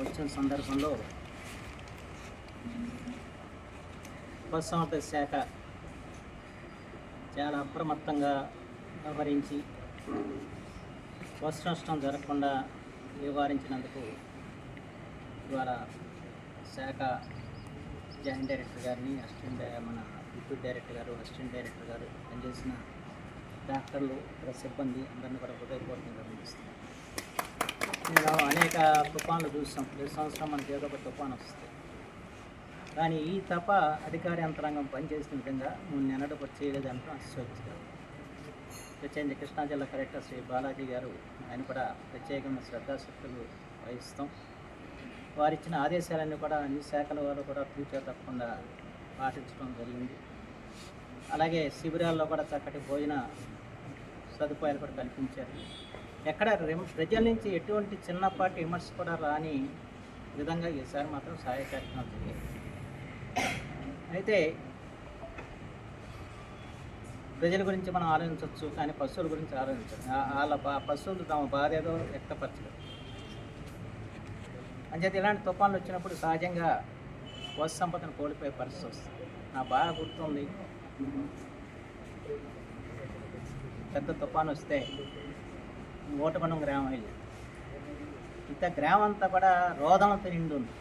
వచ్చిన సందర్భంలో పశుసంవర్ధక శాఖ చాలా అప్రమత్తంగా వ్యవహరించి వస్తు నష్టం జరగకుండా నివారించినందుకు ఇవాళ శాఖ జాయింట్ డైరెక్టర్ గారిని అసిస్టెంట్ మన డిప్యూటీ డైరెక్టర్ గారు అసిస్టెంట్ డైరెక్టర్ గారు పనిచేసిన డాక్టర్లు ఇతర సిబ్బంది అందరినీ కూడా హృదయపూర్వకంగా అభినందిస్తున్నాను. అనేక తుఫాన్లు చూస్తాం ప్రతి సంవత్సరం మనకి ఏదో ఒక తుఫాన్ వస్తుంది. కానీ ఈ తప అధికార యంత్రాంగం పనిచేసిన విధంగా మూడు నెలలు కూడా చేయలేదంటే అస్వచ్ఛగా ప్రత్యేకంగా కృష్ణా జిల్లా కలెక్టర్ శ్రీ బాలాజీ గారు ఆయన కూడా ప్రత్యేకమైన శ్రద్ధాశక్తులు వహిస్తాం. వారిచ్చిన ఆదేశాలన్నీ కూడా అన్ని శాఖల వారు కూడా ఫ్యూచర్ తప్పకుండా పాటించడం జరిగింది. అలాగే శిబిరాల్లో కూడా చక్కటి భోజన సదుపాయాలు కూడా కల్పించారు. ఎక్కడ ప్రజల నుంచి ఎటువంటి చిన్నపాటి విమర్శ కూడా రాని విధంగా ఈసారి మాత్రం సహాయ కార్యక్రమాలు జరిగాయి అయితే ప్రజల గురించి మనం ఆలోచించవచ్చు కానీ పశువుల గురించి ఆలోచించాలి వాళ్ళ బా- పశువులు తమ బాధ ఏదో వ్యక్తపరచలేదు. అంచేత ఇలాంటి తుఫాన్లు వచ్చినప్పుడు సహజంగా పశు సంపదను కోల్పోయే పరిస్థితి వస్తుంది. నా బాగా గుర్తుంది. పెద్ద తుఫాన్ వస్తే ఓటగొండం గ్రామం వెళ్ళి ఇంత గ్రామం అంతా కూడా రోదనతో నిండు ఉంది.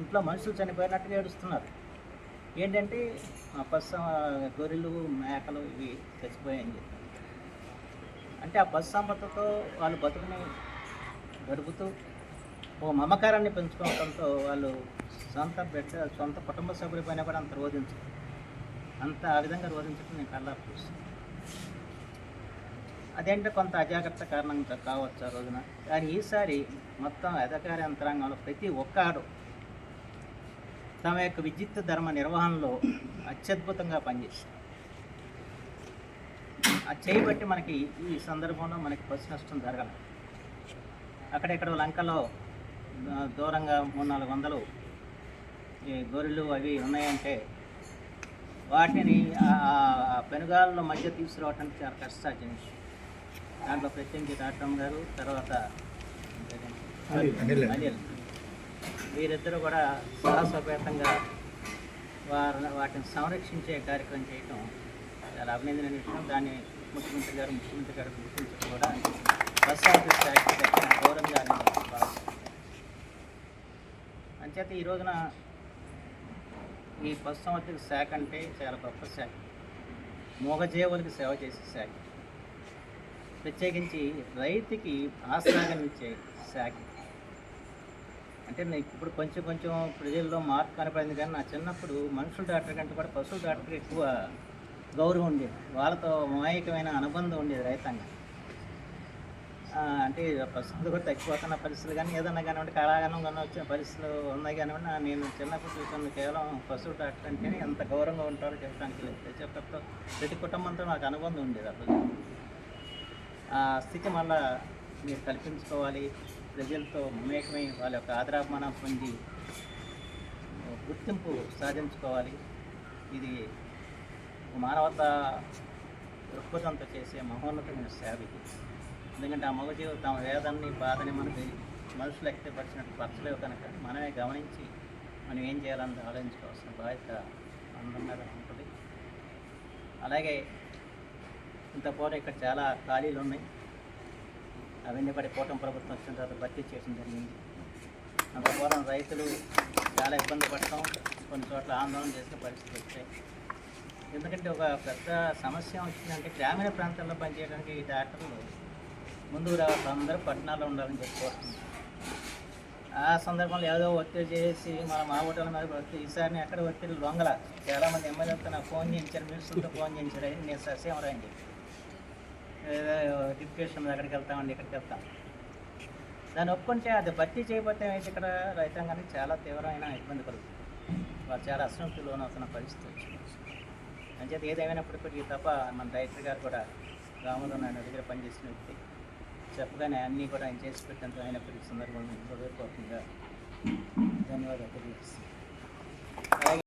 ఇంట్లో మనుషులు చనిపోయినట్టుగా ఏడుస్తున్నారు. ఏంటంటే ఆ పశు గొర్రెలు మేకలు ఇవి చచ్చిపోయాయని చెప్పి. అంటే ఆ పశు సంపదతో వాళ్ళు బతుకుని గడుపుతూ ఓ మమకారాన్ని పెంచుకోవడంతో వాళ్ళు సొంత బిడ్డ సొంత కుటుంబ సభ్యులపైన కూడా అంత రోధించారు అంత ఆ విధంగా రోధించడం నేను కళ్ళ చూస్తాను అదేంటే కొంత అజాగ్రత్త కారణంగా కావచ్చు ఆ రోజున. కానీ ఈసారి మొత్తం అధికార యంత్రాంగంలో ప్రతి ఒక్కడు తమ యొక్క విద్యుత్ ధర్మ నిర్వహణలో అత్యద్భుతంగా పనిచేశారు. ఆ చేయబట్టి మనకి ఈ సందర్భంలో మనకి పశు నష్టం జరగదు అక్కడెక్కడ లంకలో దూరంగా మూడు నాలుగు వందలు ఈ గొర్రెలు అవి ఉన్నాయంటే వాటిని పెనుగాళ్ళ మధ్య తీసుకురావడానికి చాలా కష్టసాధ్యం దాంట్లో ప్రత్యేకించి డాక్టర్ గారు తర్వాత అనిల్. వీరిద్దరూ కూడా సాహసోపేతంగా వారు వాటిని సంరక్షించే కార్యక్రమం చేయటం చాలా అభినందన విషయం. దాన్ని ముఖ్యమంత్రి గారు ముఖ్యమంత్రి గారు గుర్తించడం కూడా ప్రసాద్ స్థాయికి దక్కిన గౌరవంగా. అంచేత ఈ రోజున ఈ పశు సంవర్ధక శాఖ అంటే చాలా గొప్ప శాఖ. మూగజీవులకు సేవ చేసే శాఖ. ప్రత్యేకించి రైతుకి ఆశ్రాగం ఇచ్చే శాఖ. అంటే నేను ఇప్పుడు కొంచెం కొంచెం ప్రజల్లో మార్పు కనపడింది కానీ నా చిన్నప్పుడు మనుషుల డాక్టర్ కంటే కూడా పశువుల డాక్టర్ ఎక్కువ గౌరవం ఉండేది. వాళ్ళతో మాయకమైన అనుబంధం ఉండేది రైతాంగం. అంటే పశువులు కూడా తగ్గిపోతున్న పరిస్థితులు కానీ ఏదన్నా కానివ్వండి కళాగానం కానీ వచ్చిన పరిస్థితులు ఉన్నాయి కానివ్వండి నేను చిన్నప్పుడు చూసాను కేవలం పశువు డాక్టర్ అంటేనే ఎంత గౌరవంగా ఉంటారో చెప్పడానికి లేదు. ప్రతి ఒక్కరితో ప్రతి కుటుంబంతో నాకు అనుబంధం ఉండేది అప్పుడు స్థితి మళ్ళా మీరు కల్పించుకోవాలి. ప్రజలతో మమేకమై వాళ్ళ యొక్క ఆదరాభిమానం పొంది గుర్తింపు సాధించుకోవాలి. ఇది మానవత దృక్పథంతో చేసే మహోన్నతమైన సేవ ఇది. ఎందుకంటే ఆ మగజీవు తమ వేదాన్ని బాధని మనకి మనుషులు వ్యక్తపరిచినట్టు పరచలేవు కనుక మనమే గమనించి మనం ఏం చేయాలని ఆలోచించుకోవాల్సిన బాధ్యత అందరి మీద ఉంటుంది. అలాగే ఇంత పూట ఇక్కడ చాలా ఖాళీలు ఉన్నాయి. అవన్నీ పడి కూటమి ప్రభుత్వం వచ్చిన తర్వాత భర్తీ చేయడం జరిగింది. అంత రైతులు చాలా ఇబ్బంది పడతాం. కొన్ని చోట్ల ఆందోళన చేసిన పరిస్థితి వచ్చాయి ఎందుకంటే ఒక పెద్ద సమస్య వచ్చిందంటే గ్రామీణ ప్రాంతాల్లో పనిచేయడానికి ఈ డాక్టర్లు ముందుకు రావాలి. అందరూ పట్టణాల్లో ఉండాలని చెప్పుకోవచ్చు ఆ సందర్భంలో ఏదో ఒత్తిడి చేసి మన మా ఓటర్ల మీద పడితే ఈసారి ఎక్కడ ఒత్తిడి లొంగల. చాలామంది ఎమ్మెల్యేలతో నాకు ఫోన్ చేయించారు మీరు ఫోన్ చేయించారు. నేను సస్యం రా" అని చెప్పి. ఏదో డిప్యూటేషన్ వెళ్తామండి ఇక్కడికి వెళ్తాం. దాన్ని ఒప్పుకుంటే అది భర్తీ చేయబోతే ఇక్కడ రైతాంగానికి చాలా తీవ్రమైన ఇబ్బంది కలుగుతుంది. వారు చాలా అసంతృప్తి లోనవుతున్న పరిస్థితి వచ్చింది. అంచేత ఏదేమైనప్పటికీ తప్ప మన డైరెక్టర్ గారు కూడా రాములు నాయుడు దగ్గర పనిచేసిన వ్యక్తి. చెప్పగానే అన్నీ కూడా ఆయన చేసి పెట్టినంత అయినప్పటికీ సందర్భంలో హృదయపూర్వకంగా ధన్యవాదాలు తెలియజేస్తున్నాను.